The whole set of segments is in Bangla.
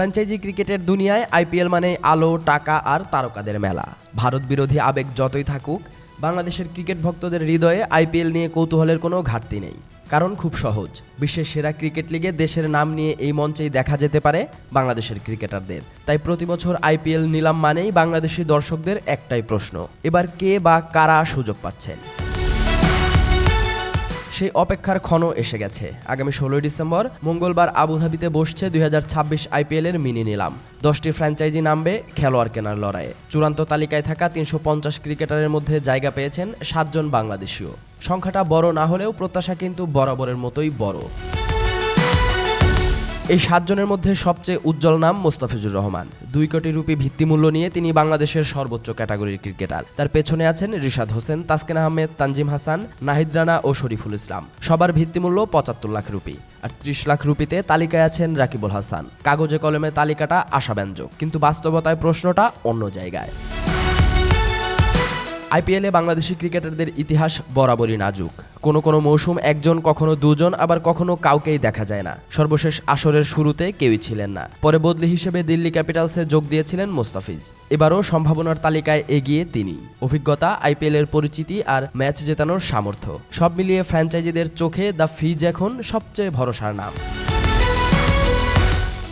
ফ্র্যাঞ্চাইজি ক্রিকেটের দুনিয়ায় আইপিএল মানে আলো, টাকা আর তারকাদের মেলা। ভারত বিরোধী আবেগ যতই থাকুক, বাংলাদেশের ক্রিকেট ভক্তদের হৃদয়ে আইপিএল নিয়ে কৌতূহলের কোনো ঘাটতি নেই। কারণ খুব সহজ, বিশ্বের সেরা ক্রিকেট লিগে দেশের নাম নিয়ে এই মঞ্চেই দেখা যেতে পারে বাংলাদেশের ক্রিকেটারদের। তাই প্রতি বছর আইপিএল নিলাম মানেই বাংলাদেশি দর্শকদের একটাই প্রশ্ন, এবার কে বা কারা সুযোগ পাচ্ছেন? সেই অপেক্ষার ক্ষণ এসে গেছে। আগামী ষোলোই ডিসেম্বর মঙ্গলবার আবুধাবিতে বসছে দুই হাজার আইপিএল এর মিনি নিলাম। দশটি ফ্র্যাঞ্চাইজি নামবে খেলোয়াড় কেনার লড়াইয়ে। চূড়ান্ত তালিকায় থাকা তিনশো পঞ্চাশ ক্রিকেটারের মধ্যে জায়গা পেয়েছেন সাতজন বাংলাদেশীয়। সংখ্যাটা বড় না হলেও প্রত্যাশা কিন্তু বরাবরের মতোই বড়। এই সাতজনের মধ্যে সবচেয়ে উজ্জ্বল নাম মোস্তাফিজুর রহমান। দুই কোটি রুপি ভিত্তিমূল্য নিয়ে তিনি বাংলাদেশের সর্বোচ্চ ক্যাটাগরির ক্রিকেটার। তার পেছনে আছেন রিশাদ হোসেন, তাসকিন আহমেদ, তানজিম হাসান, নাহিদ রানা ও শরীফুল ইসলাম। সবার ভিত্তিমূল্য পঁচাত্তর লাখ রুপি। আর ত্রিশ লাখ রুপিতে তালিকায় আছেন রাকিবুল হাসান। কাগজে কলমে তালিকাটা আশাব্যঞ্জক, কিন্তু বাস্তবতায় প্রশ্নটা অন্য জায়গায়। আইপিএলে বাংলাদেশি ক্রিকেটারদের ইতিহাস বরাবরই নাজুক। কোনো কোনো মৌসুম একজন, কখনো দুজন, আবার কখনো কাউকেই দেখা যায় না। সর্বশেষ আসরের শুরুতে কেউই ছিলেন না। পরে বদলি হিসেবে দিল্লি ক্যাপিটালসে যোগ দিয়েছিলেন মোস্তাফিজ। এবারও সম্ভাবনার তালিকায় এগিয়ে তিনি। অভিজ্ঞতা, আইপিএলের পরিচিতি আর ম্যাচ জেতানোর সামর্থ্য। সব মিলিয়ে ফ্র্যাঞ্চাইজিদের চোখে দ্য ফিজ এখন সবচেয়ে ভরসার নাম।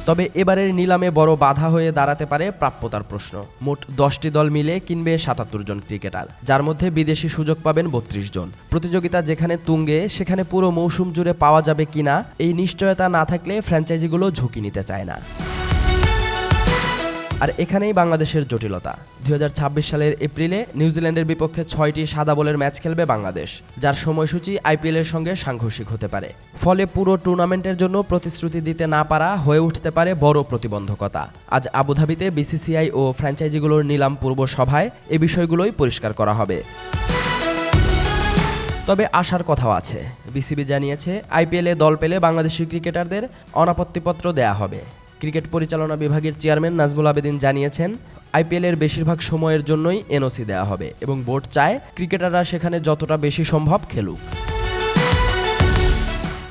তবে এবারের নিলামে বড় বাধা হয়ে দাঁড়াতে পারে প্রাপ্যতার প্রশ্ন। মোট দশটি দল মিলে কিনবে সাতাত্তর জন ক্রিকেটার, যার মধ্যে বিদেশি সুযোগ পাবেন বত্রিশ জন। প্রতিযোগিতা যেখানে তুঙ্গে, সেখানে পুরো মৌসুম জুড়ে পাওয়া যাবে কিনা, এই নিশ্চয়তা না থাকলে ফ্র্যাঞ্চাইজিগুলো ঝুঁকি নিতে চায় না। আর এখানেই বাংলাদেশের জটিলতা। দুই হাজার ছাব্বিশ সালের এপ্রিলে নিউজিল্যান্ডের বিপক্ষে ছয়টি সাদা বলের ম্যাচ খেলবে বাংলাদেশ, যার সময়সূচি আইপিএলের সঙ্গে সাংঘর্ষিক হতে পারে। ফলে পুরো টুর্নামেন্টের জন্য প্রতিশ্রুতি দিতে না পারা হয়ে উঠতে পারে বড় প্রতিবন্ধকতা। আজ আবুধাবিতে বিসিসিআই ও ফ্র্যাঞ্চাইজিগুলোর নিলাম পূর্ব সভায় এ বিষয়গুলোই পরিষ্কার করা হবে। তবে আসার কথাও আছে। বিসিবি জানিয়েছে, আইপিএলে দল পেলে বাংলাদেশি ক্রিকেটারদের অনাপত্তিপত্র দেয়া হবে। ক্রিকেট পরিচালনা বিভাগের চেয়ারম্যান নাজমুল আবেদিন জানিয়েছেন আইপিএলের বেশিরভাগ সময়ের জন্যই এনওসি দেওয়া হবে এবং বোর্ড চায় ক্রিকেটাররা সেখানে যতটা বেশি সম্ভব খেলুক।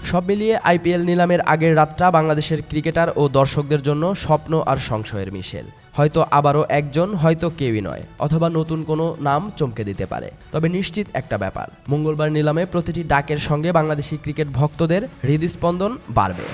সব মিলিয়ে আইপিএল নিলামের আগের রাতটা বাংলাদেশের ক্রিকেটার ও দর্শকদের জন্য স্বপ্ন আর সংশয়ের মিশেল। হয়তো আবারও একজন, হয়তো কেউই নয়, অথবা নতুন কোনো নাম চমকে দিতে পারে। তবে নিশ্চিত একটা ব্যাপার, মঙ্গলবার নিলামে প্রতিটি ডাকের সঙ্গে বাংলাদেশি ক্রিকেট ভক্তদের হৃদস্পন্দন বাড়বে।